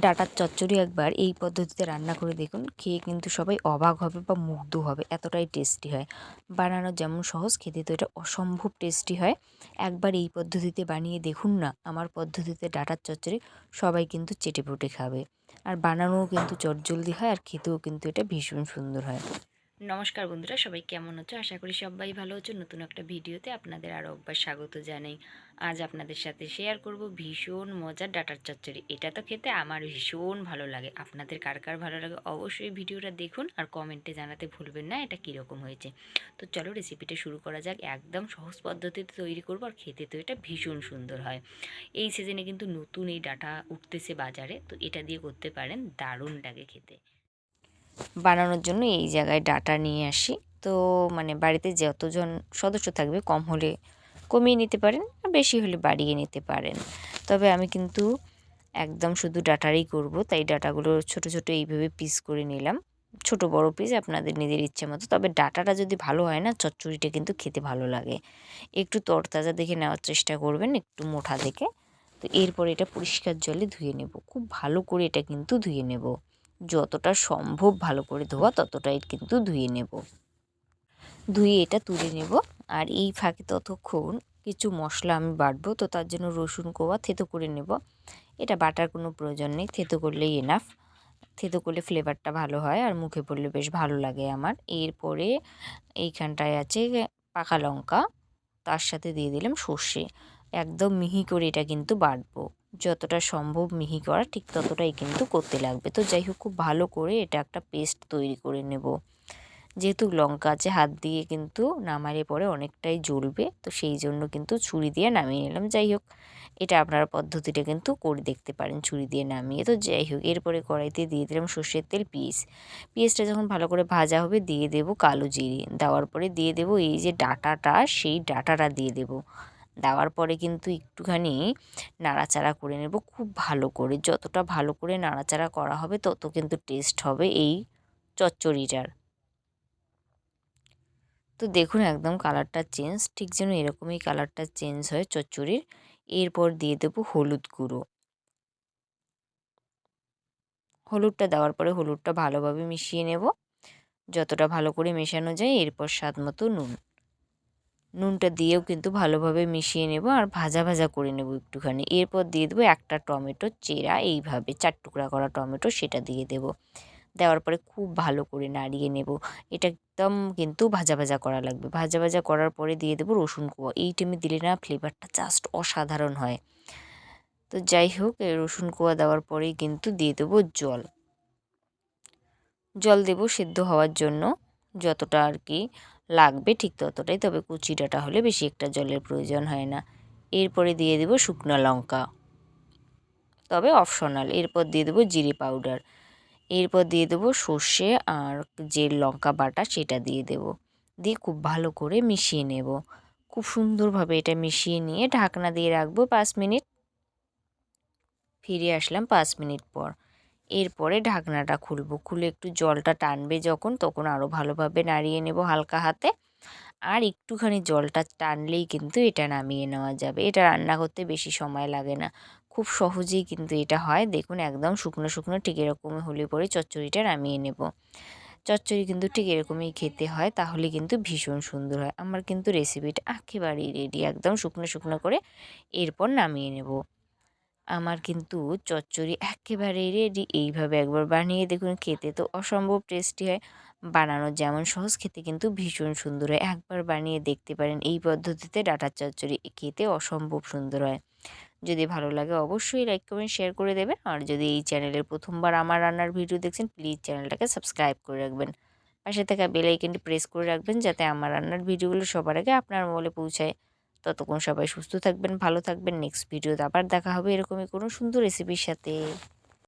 ডাটার চচ্চড়ি একবার এই পদ্ধতিতে রান্না করে দেখুন, খেয়ে কিন্তু সবাই অবাক হবে বা মুগ্ধ হবে, এতটাই টেস্টি হয়। বানানো যেমন সহজ, খেতে তো এটা অসম্ভব টেস্টি হয়। একবার এই পদ্ধতিতে বানিয়ে দেখুন না, আমার পদ্ধতিতে ডাটার চচ্চড়ি সবাই কিন্তু চেটে পুটে খাবে। আর বানানোও কিন্তু চটজলদি হয় আর খেতেও কিন্তু এটা ভীষণ সুন্দর হয়। নমস্কার বন্ধুরা, সবাই কেমন আছো? আশা করি সবাই ভালো আছো। নতুন একটা ভিডিওতে আপনাদের আরও একবার স্বাগত জানাই। আজ আপনাদের সাথে শেয়ার করব ভীষণ মজার ডাটার চচ্চড়ি। এটা তো খেতে আমার ভীষণ ভালো লাগে। আপনাদের কার কার ভালো লাগে অবশ্যই ভিডিওটা দেখুন আর কমেন্টে জানাতে ভুলবেন না, এটা কীরকম হয়েছে। তো চলো রেসিপিটা শুরু করা যাক। একদম সহজ পদ্ধতিতে তৈরি করব আর খেতে তো এটা ভীষণ সুন্দর হয়। এই সিজনে কিন্তু নতুন এই ডাটা উঠতেছে বাজারে, তো এটা দিয়ে করতে পারেন দারুণ লাগে খেতে। বানানোর জন্য এই জায়গায় ডাটা নিয়ে আসি। তো মানে বাড়িতে যতজন সদস্য থাকবে কম হলে কমিয়ে নিতে পারেন বেশি হলে বাড়িয়ে নিতে পারেন। তবে আমি কিন্তু একদম শুধু ডাটারই করব, তাই ডাটাগুলো ছোট ছোট এইভাবে পিস করে নিলাম। ছোট বড় পিস আপনাদের নিজের ইচ্ছে মতো, তবে ডাটাটা যদি ভালো হয় না, চচ্চড়িটা কিন্তু খেতে ভালো লাগে। একটু তরতাজা দেখে নেওয়ার চেষ্টা করবেন, একটু মোটা দেখে। তো এরপর এটা পরিষ্কার জলে ধুয়ে নেব। খুব ভালো করে এটা কিন্তু ধুয়ে নেব। যতটা সম্ভব ভালো করে ধোয়া ততটাই কিন্তু ধুয়ে নেব। ধুয়ে এটা তুলে নেব আর এই ফাঁকে ততক্ষণ কিছু মশলা আমি বাটবো, তো তার জন্য রসুন কোয়া থেতো করে নেব। এটা বাটার কোনো প্রয়োজন নেই, থেতো করলেই এনাফ থেতো করলে ফ্লেভারটা ভালো হয় আর মুখে পড়লে বেশ ভালো লাগে আমার। এরপরে এইখানটায় আছে পাকা লঙ্কা, তার সাথে দিয়ে দিলাম সর্ষে। একদম মিহি করে এটা কিন্তু বাটবো। যতটা সম্ভব মিহি করা, ঠিক ততটাই কিন্তু করতে লাগবে। তো যাই হোক, খুব ভালো করে এটা একটা পেস্ট তৈরি করে নেব। যেহেতু লঙ্কা আছে, হাত দিয়ে কিন্তু নামারে পরে অনেকটাই জ্বলবে। তো সেই জন্য কিন্তু ছুরি দিয়ে নামিয়ে নিলাম। যাই হোক, এটা আপনারা পদ্ধতিটা কিন্তু করে দেখতে পারেন ছুরি দিয়ে নামিয়ে। তো যাই হোক, এরপরে কড়াইতে দিয়ে দিলাম সর্ষের তেল পিস পিঁয়াজটা যখন ভালো করে ভাজা হবে, দিয়ে দেবো কালো জিরে। দেওয়ার পরে দিয়ে দেবো এই যে ডাটাটা, সেই ডাটাটা দিয়ে দেবো। দেওয়ার পরে কিন্তু একটুখানি নাড়াচাড়া করে নেব, খুব ভালো করে। যতটা ভালো করে নাড়াচাড়া করা হবে, তত কিন্তু টেস্ট হবে এই চচ্চড়িটার। তো দেখুন একদম কালারটা চেঞ্জ ঠিক যেন এরকমই কালারটা চেঞ্জ হয় চচ্চড়ির। এরপর দিয়ে দেবো হলুদ গুঁড়ো। হলুদটা দেওয়ার পরে হলুদটা ভালোভাবে মিশিয়ে নেব। যতটা ভালো করে মেশানো যায়, এরপর স্বাদ মতো নুন। নুনটা দিয়েও কিন্তু ভালোভাবে মিশিয়ে নেব আর ভাজা ভাজা করে নেব একটুখানি। এরপর দিয়ে দেবো একটা টমেটো চেরা, এইভাবে চার টুকরা করা টমেটো সেটা দিয়ে দেব। দেওয়ার পরে খুব ভালো করে নাড়িয়ে নেব। এটা একদম কিন্তু ভাজা ভাজা করা লাগবে। ভাজা ভাজা করার পরে দিয়ে দেবো রসুন কুয়া। এই টাইমে দিলে না ফ্লেভারটা জাস্ট অসাধারণ হয়। তো যাই হোক রসুন কুয়া দেওয়ার পরেই কিন্তু দিয়ে দেবো জল। জল দেব সেদ্ধ হওয়ার জন্য। যতটা আর কি লাগবে ঠিক ততটাই, তবে কুচি ডাটা হলে বেশি একটা জলের প্রয়োজন হয় না। এরপরে দিয়ে দেবো শুকনো লঙ্কা। তবে অপশনাল এরপর দিয়ে দেবো জিরে পাউডার এরপর দিয়ে দেবো সর্ষে আর যে লঙ্কা বাটা সেটা দিয়ে দেব। দিয়ে খুব ভালো করে মিশিয়ে নেব। খুব সুন্দরভাবে এটা মিশিয়ে নিয়ে ঢাকনা দিয়ে রাখব পাঁচ মিনিট। ফিরে আসলাম পাঁচ মিনিট পর। এরপরে ঢাকনাটা খুলবো। খুলে একটু জলটা টানবে যখন, তখন আরও ভালোভাবে নাড়িয়ে নেব হালকা হাতে। আর একটুখানি জলটা টানলেই কিন্তু এটা নামিয়ে নেওয়া যাবে। এটা রান্না করতে বেশি সময় লাগে না। খুব সহজেই কিন্তু এটা হয়। দেখুন, একদম শুকনো শুকনো ঠিক এরকমই হলে পরে চচ্চড়িটা নামিয়ে নেব। চচ্চড়ি কিন্তু ঠিক এরকমই খেতে হয়, তাহলে কিন্তু ভীষণ সুন্দর হয়। আমার কিন্তু রেসিপিটা একেবারেই রেডি একদম শুকনো শুকনো করে এরপর নামিয়ে নেব। আমার কিন্তু চচ্চড়ি একেবারেই রেডি এইভাবে একবার বানিয়ে দেখুন, খেতে তো অসম্ভব টেস্টি হয়। বানানো যেমন সহজ, খেতে কিন্তু ভীষণ সুন্দর হয়। একবার বানিয়ে দেখতে পারেন, এই পদ্ধতিতে ডাটার চচ্চড়ি খেতে অসম্ভব সুন্দর হয়। যদি ভালো লাগে অবশ্যই লাইক কমেন্ট শেয়ার করে দেবেন। আর যদি এই চ্যানেলের প্রথমবার আমার রান্নার ভিডিও দেখছেন প্লিজ চ্যানেলটাকে সাবস্ক্রাইব করে রাখবেন। পাশে থাকা বেল প্রেস করে রাখবেন, যাতে আমার রান্নার ভিডিওগুলো সবার আগে আপনার মোবাইলে পৌঁছায়। ততক্ষণ সবাই সুস্থ থাকবেন, ভালো থাকবেন। নেক্সট ভিডিওতে আবার দেখা হবে। এরকমই কোনো সুন্দর রেসিপির সাথে।